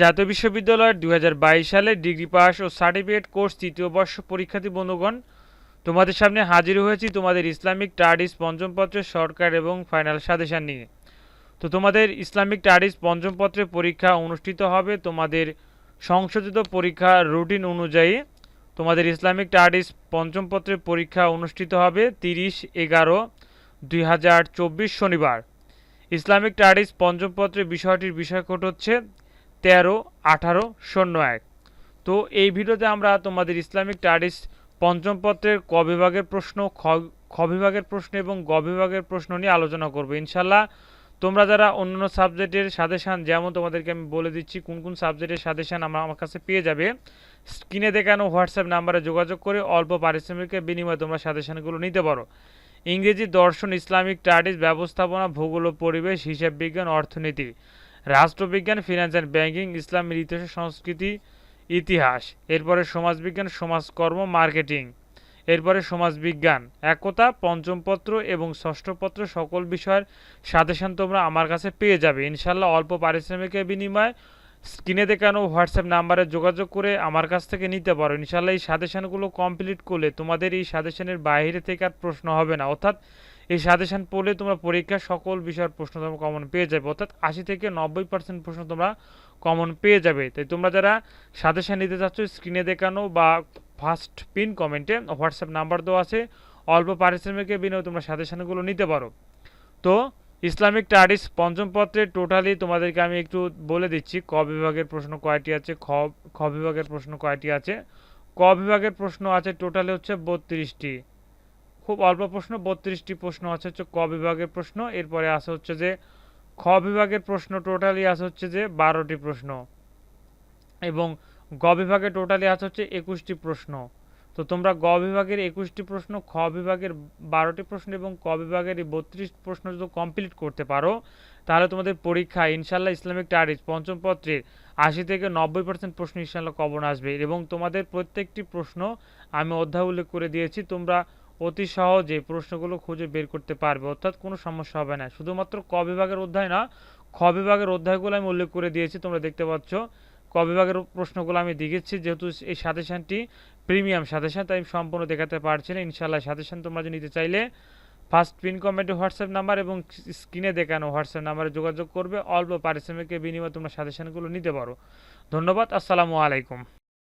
জাতীয় বিশ্ববিদ্যালয়ের দু হাজার বাইশ সালে ডিগ্রি পাস ও সার্টিফিকেট কোর্স তৃতীয় বর্ষ পরীক্ষার্থী বন্ধুগণ, তোমাদের সামনে হাজির হয়েছি তোমাদের ইসলামিক টার্ডিস পঞ্চম পত্রের সরকার এবং ফাইনাল সাজেশান নিয়ে। তো তোমাদের ইসলামিক টার্ডিস পঞ্চম পত্রের পরীক্ষা অনুষ্ঠিত হবে তোমাদের সংশোধিত পরীক্ষা রুটিন অনুযায়ী। তোমাদের ইসলামিক টার্ডিস পঞ্চম পত্রের পরীক্ষা অনুষ্ঠিত হবে তিরিশ এগারো দুই শনিবার। ইসলামিক টার্ডিস পঞ্চম পত্রের বিষয়টির বিষয়কোড হচ্ছে তেরো, আঠারো, শূন্য এক। তো এই ভিডিওতে আমরা তোমাদের ইসলামিক টার্ডিস পঞ্চম পত্রের ক বিভাগের প্রশ্ন, খ বিভাগের প্রশ্ন এবং গ বিভাগের প্রশ্ন নিয়ে আলোচনা করব। ইনশাল্লাহ তোমরা যারা অন্যান্য সাবজেক্টের সাজেশান, যেমন তোমাদেরকে আমি বলে দিচ্ছি, কোন কোন সাবজেক্টের সাজেশান আমরা, আমার কাছে পেয়ে যাবে, স্ক্রিনে দেখানো হোয়াটসঅ্যাপ নাম্বারে যোগাযোগ করে অল্প পারিশ্রমিকের বিনিময়ে তোমরা সাজেশানগুলো নিতে পারো। ইংরেজি দর্শন, ইসলামিক স্টাডিজ ব্যবস্থাপনা, ভূগোল পরিবেশ, হিসাব বিজ্ঞান, অর্থনীতি। রাষ্ট্রবিজ্ঞান ফিনান্স অ্যান্ড ব্যাংকিং ইসলামের ইতিহাস, সংস্কৃতি, ইতিহাস, এরপরে সমাজবিজ্ঞান, সমাজকর্ম মার্কেটিং এরপরে সমাজবিজ্ঞান, একতা, পঞ্চম পত্র এবং ষষ্ঠ পত্র সকল বিষয়ের সাজেশন তোমরা আমার কাছে পেয়ে যাবে। ইনশাল্লাহ অল্প পারিশ্রমিকের বিনিময়ে স্ক্রিনে দেখানো হোয়াটসঅ্যাপ নাম্বারে যোগাযোগ করে আমার কাছ থেকে নিতে পারো। ইনশাল্লাহ এই সাজেশনগুলো কমপ্লিট করলে তোমাদের এই সাজেশনের বাইরে থেকে আর প্রশ্ন হবে না। অর্থাৎ এই সাজেশন পড়লে তোমরা পরীক্ষার সকল বিষয়ের প্রশ্ন তোমরা কমন পেয়ে যাবে। অর্থাৎ আশি থেকে নব্বই পার্সেন্ট প্রশ্ন তোমরা কমন পেয়ে যাবে। তাই তোমরা যারা সাজেশন নিতে চাচ্ছ স্ক্রিনে দেখানো বা ফার্স্ট পিন কমেন্টে হোয়াটসঅ্যাপ নাম্বার দেওয়া আছে, অল্প পারিশ্রমিকের বিনিময়ে তোমরা সাজেশনগুলো নিতে পারো। তো ইসলামিক স্টাডিজ পঞ্চম পত্রে টোটালি তোমাদেরকে আমি একটু বলে দিচ্ছি, ক বিভাগের প্রশ্ন কয়টি আছে, খ খ বিভাগের প্রশ্ন কয়টি আছে। ক বিভাগের প্রশ্ন আছে টোটালি হচ্ছে বত্রিশটি। খুব অল্প প্রশ্ন, বত্রিশটি প্রশ্ন আছে হচ্ছে ক বিভাগের প্রশ্ন। এরপরে আছে হচ্ছে যে, খ বিভাগের প্রশ্ন টোটালি আছে হচ্ছে যে বারোটি প্রশ্ন। এবং গ বিভাগে টোটালি আছে হচ্ছে একুশটি প্রশ্ন। তো তোমরা গ বিভাগের একুশটি প্রশ্ন, খ বিভাগের বারোটি প্রশ্ন এবং ক বিভাগের এই বত্রিশ প্রশ্ন যদি কমপ্লিট করতে পারো, তাহলে তোমাদের পরীক্ষা ইনশাল্লাহ ইসলামিক টারিজ পঞ্চম পত্রের আশি থেকে নব্বই পার্সেন্ট প্রশ্ন ইনশাল্লাহ কমন আসবে। এবং তোমাদের প্রত্যেকটি প্রশ্ন আমি অধ্যায় উল্লেখ করে দিয়েছি, তোমরা অতি সহজে প্রশ্নগুলো খুঁজে বের করতে পারবে, অর্থাৎ কোনো সমস্যা হবে না। শুধুমাত্র ক বিভাগের অধ্যায় না, খ বিভাগের অধ্যায়গুলো আমি উল্লেখ করে দিয়েছি, তোমরা দেখতে পাচ্ছ। ক বিভাগের প্রশ্নগুলো আমি দেখেছি যেহেতু এই সাজেশানটি প্রিমিয়াম সাজেশান, তাই আমি সম্পূর্ণ দেখাতে পারছি না। ইনশাল্লাহ সাজেশান তোমরা যদি নিতে চাইলে ফার্স্ট পিন কমেন্টে হোয়াটসঅ্যাপ নাম্বার এবং স্ক্রিনে দেখানো হোয়াটসঅ্যাপ নাম্বারে যোগাযোগ করবে। অল্প পারিশ্রমিকের বিনিময়ে তোমরা সাজেশানগুলো নিতে পারো। ধন্যবাদ, আসসালামু আলাইকুম।